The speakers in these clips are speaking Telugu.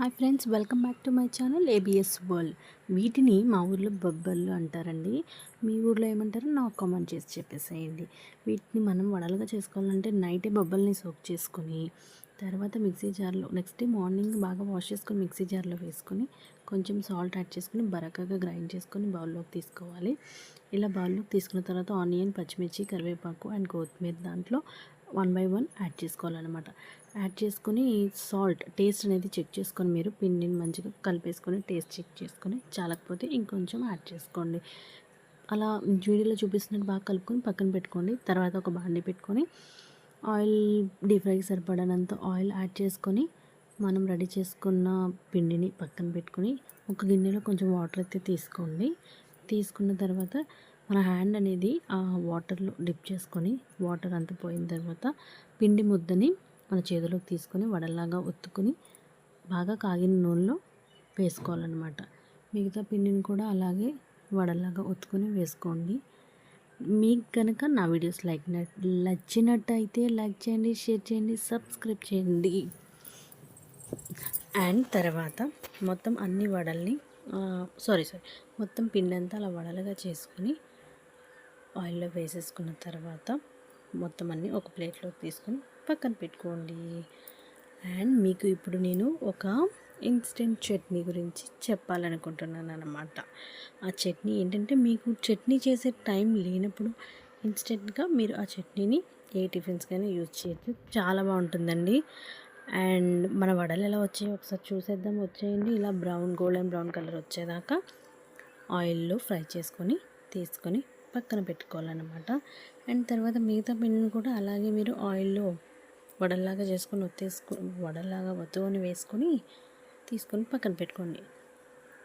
Hi friends welcome back to my channel ABS world వీటిని మా ఊర్లో బొబ్బర్లు అంటారండి. మీ ఊర్లో ఏమంటారో నాకు కామెంట్ చేసి చెప్పేసేయండి. వీటిని మనం వడలుగా చేసుకోవాలంటే నైటే బొబ్బల్ని సోక్ చేసుకొని తర్వాత మిక్సీ జార్లో నెక్స్ట్ డే మార్నింగ్ బాగా వాష్ చేసుకొని మిక్సీ జార్లో వేసుకొని కొంచెం సాల్ట్ యాడ్ చేసుకొని బరకగా గ్రైండ్ చేసుకొని బౌల్లోకి తీసుకోవాలి. ఇలా బౌల్లోకి తీసుకున్న తర్వాత ఆనియన్ పచ్చిమిర్చి కరివేపాకు అండ్ కొత్తిమీర దాంట్లో వన్ బై వన్ యాడ్ చేసుకోవాలన్నమాట. యాడ్ చేసుకొని సాల్ట్ టేస్ట్ అనేది చెక్ చేసుకొని మీరు పిండిని మంచిగా కలిపేసుకొని టేస్ట్ చెక్ చేసుకొని చాలకపోతే ఇంకొంచెం యాడ్ చేసుకోండి. అలా వీడియోలో చూపిస్తున్నట్టు బాగా కలుపుకొని పక్కన పెట్టుకోండి. తర్వాత ఒక బాండి పెట్టుకొని ఆయిల్ డీప్ ఫ్రైకి సరిపడనంత ఆయిల్ యాడ్ చేసుకొని మనం రెడీ చేసుకున్న పిండిని పక్కన పెట్టుకొని ఒక గిన్నెలో కొంచెం వాటర్ అయితే తీసుకోండి. తీసుకున్న తర్వాత మన హ్యాండ్ అనేది ఆ వాటర్లో డిప్ చేసుకొని వాటర్ అంతా పోయిన తర్వాత పిండి ముద్దని మన చేతిలోకి తీసుకొని వడలాగా ఒత్తుకొని బాగా కాగిన నూనెలో వేసుకోవాలన్నమాట. మిగతా పిండిని కూడా అలాగే వడలాగా ఒత్తుకొని వేసుకోండి. మీకు కనుక నా వీడియోస్ లైక్ నచ్చినట్టయితే లైక్ చేయండి షేర్ చేయండి సబ్స్క్రైబ్ చేయండి. అండ్ తర్వాత మొత్తం అన్ని వడల్ని సారీ సారీ మొత్తం పిండి అంతా అలా వడలుగా చేసుకొని ఆయిల్లో వేసేసుకున్న తర్వాత మొత్తం అన్నీ ఒక ప్లేట్లోకి తీసుకొని పక్కన పెట్టుకోండి. అండ్ మీకు ఇప్పుడు నేను ఒక ఇన్స్టెంట్ చట్నీ గురించి చెప్పాలనుకుంటున్నాను అనమాట ఆ చట్నీ ఏంటంటే మీకు చట్నీ చేసే టైం లేనప్పుడు ఇన్స్టెంట్గా మీరు ఆ చట్నీని ఏ టిఫిన్స్కైనా యూజ్ చేయొచ్చు. చాలా బాగుంటుందండి. అండ్ మన వడలు ఎలా వచ్చాయో ఒకసారి చూసేద్దాం. వచ్చేయండి. ఇలా బ్రౌన్ గోల్డెన్ బ్రౌన్ కలర్ వచ్చేదాకా ఆయిల్లో ఫ్రై చేసుకొని తీసుకొని పక్కన పెట్టుకోవాలన్నమాట. అండ్ తర్వాత మిగతా పిండిని కూడా అలాగే మీరు ఆయిల్లో వడల్లాగా చేసుకొని ఒత్తేసుకు వడల్లాగా ఒత్తుకొని వేసుకొని తీసుకొని పక్కన పెట్టుకోండి.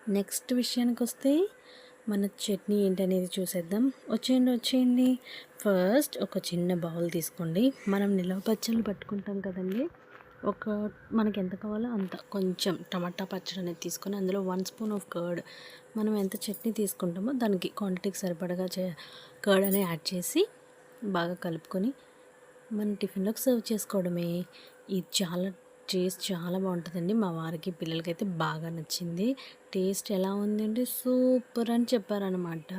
నెక్స్ట్ విషయానికి వస్తే మన చట్నీ ఏంటనేది చూసేద్దాం. వచ్చేయండి వచ్చేయండి. ఫస్ట్ ఒక చిన్న బౌల్ తీసుకోండి. మనం నిలవ పచ్చళ్ళు పట్టుకుంటాం కదండి. ఒక మనకి ఎంత కావాలో అంత. కొంచెం టమాటా పచ్చడి అనేది తీసుకొని అందులో వన్ స్పూన్ ఆఫ్ కర్డ్. మనం ఎంత చట్నీ తీసుకుంటామో దానికి క్వాంటిటీకి సరిపడగా చే కర్డ్ అనేది యాడ్ చేసి బాగా కలుపుకొని మన టిఫిన్లోకి సర్వ్ చేసుకోవడమే. ఇది చాలా టేస్ట్ చాలా బాగుంటుందండి. మా వారికి పిల్లలకైతే బాగా నచ్చింది. టేస్ట్ ఎలా ఉంది అంటే సూపర్ అని చెప్పారనమాట